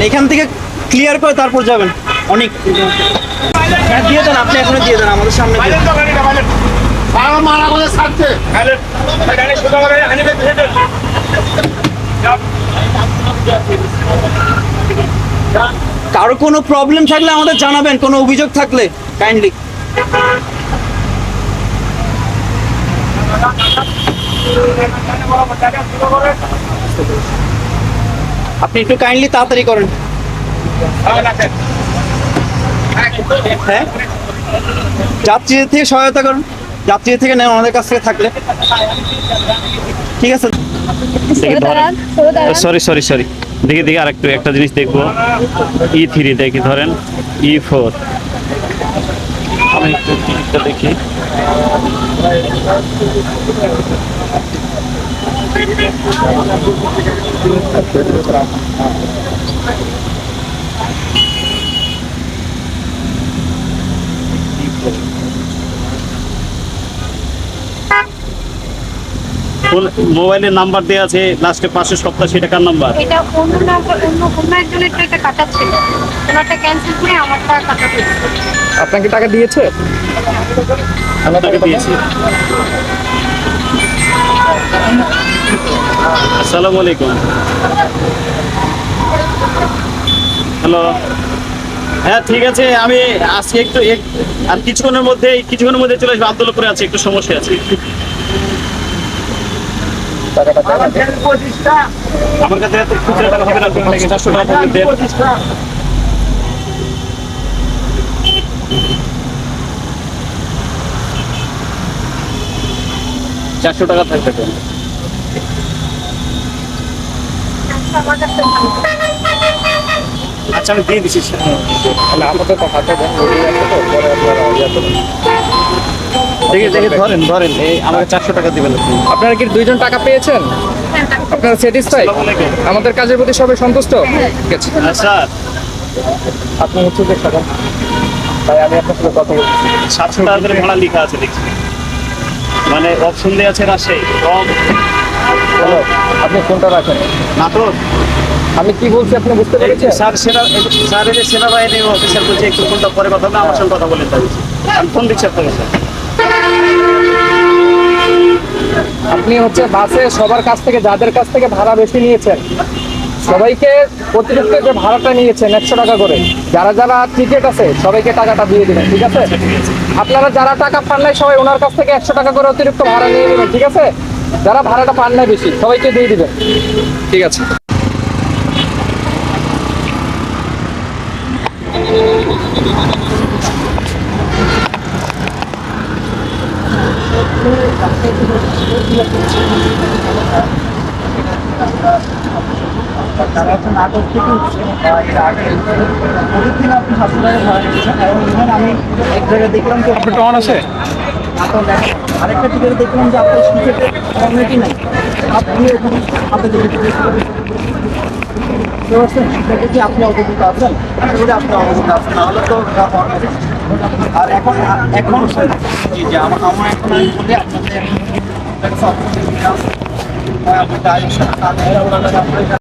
যান এখান থেকে ক্লিয়ার করে তারপর যাবেন। অনেক। হ্যাঁ দিয়ে দেন, আপনি এখনও দিয়ে দেন, আমাদের সামনে মারা করে কোনো প্রবলেম থাকলে আমাদের জানাবেন, কোনো অভিযোগ থাকলে কাইন্ডলি আপনি একটু কাইন্ডলি তাড়াতাড়ি করেন। হ্যাঁ? যাত্রীদের থেকে সহায়তা করুন। যাত্রীদের থেকে নেন আমাদের কাছ থেকে থাকলে। ঠিক আছে? সরি সরি সরি দেখি দেখি আরেকটু একটা জিনিস দেখব। ই থ্রি দেখি ধরেন। ই ফোর আমি একটু দেখি। মোবাইলের নাম্বার দেওয়া আছে লাস্টে পাঁচশো সপ্তাশি টাকার নাম্বার? এটা অন্য নাম্বার অন্য অন্য একজনের তো এটা কাটা ছিল ওনারটা ক্যান্সেল করে আমারটা কাটা হয়েছে আপনাকে টাকা দিয়েছে? আপনাকে দিয়েছি। আসসালামু আলাইকুম। হ্যালো হ্যাঁ ঠিক আছে, আমি আজকে একটু আর কিছুক্ষণের মধ্যে কিছুক্ষণের মধ্যে চলে আসব আছে, একটু সমস্যা আছে। চারশো টাকা। চারশো টাকা থাকবে তো আমার কাছে আচ্ছা আমি দিয়ে দিচ্ছি তাহলে আপাতত হাতে দেন তো পরে আপনারা দেখে দেখে ধরেন ধরেন এই আমাকে চারশো টাকা দিবেন আপনি। আপনারা কি দুইজন টাকা পেয়েছেন? হ্যাঁ, আপনারা স্যাটিসফাই আমাদের কাজের প্রতি সবাই সন্তুষ্ট? ঠিক আছে। হ্যাঁ, স্যার। আপনি হচ্ছে যে টাকা। তাই আমি আপনার সাথে কথা বলছি। সাতশো টাকা। করে ভাড়া লেখা আছে দেখছি। মানে অপশন দেওয়া আছে রাজশাহী। কম আপনি ফোনটা রাখেন। নাটক আমি কি বলছি আপনি বুঝতে পেরেছেন? স্যার সেনা স্যার যে সেনাবাহিনীর অফিসার বলছে একটু ফোনটা পরে কথা আমার সঙ্গে কথা বলে আমি ফোন দিচ্ছি আপনাকে স্যার। আপনি হচ্ছে বাসে সবার কাছ থেকে যাদের কাছ থেকে ভাড়া বেশি নিয়েছেন সবাইকে অতিরিক্ত যে ভাড়াটা নিয়েছেন একশো টাকা করে যারা যারা টিকিট আছে সবাইকে টাকাটা দিয়ে দিবেন ঠিক আছে? আপনারা যারা টাকা পান নাই সবাই ওনার কাছ থেকে একশো টাকা করে অতিরিক্ত ভাড়া নিয়ে নেবেন ঠিক আছে? যারা ভাড়াটা পান না বেশি সবাইকে দিয়ে দিবেন ঠিক আছে। তারা হচ্ছে নাটক থেকে উঠছে এর আগে ওদের আপনি সাতশো টাকা ভাড়া নিচ্ছেন এবং আমি এক জায়গায় দেখলাম যে আপনার টন আছে? আরেকটা টিকিটে দেখলাম যে আপনার টিকিটে কমিউনিটি নাই। আপনি ওখানে আপনাদের বুঝতে পারছেন সেটা কি আপনি অবগত আছেন? করি আপনি অবগত আছেন। নাহলে তো। আর এখন এখন জি জি, আমার আমার এখন আমি বলি আপনাদের আপনাদের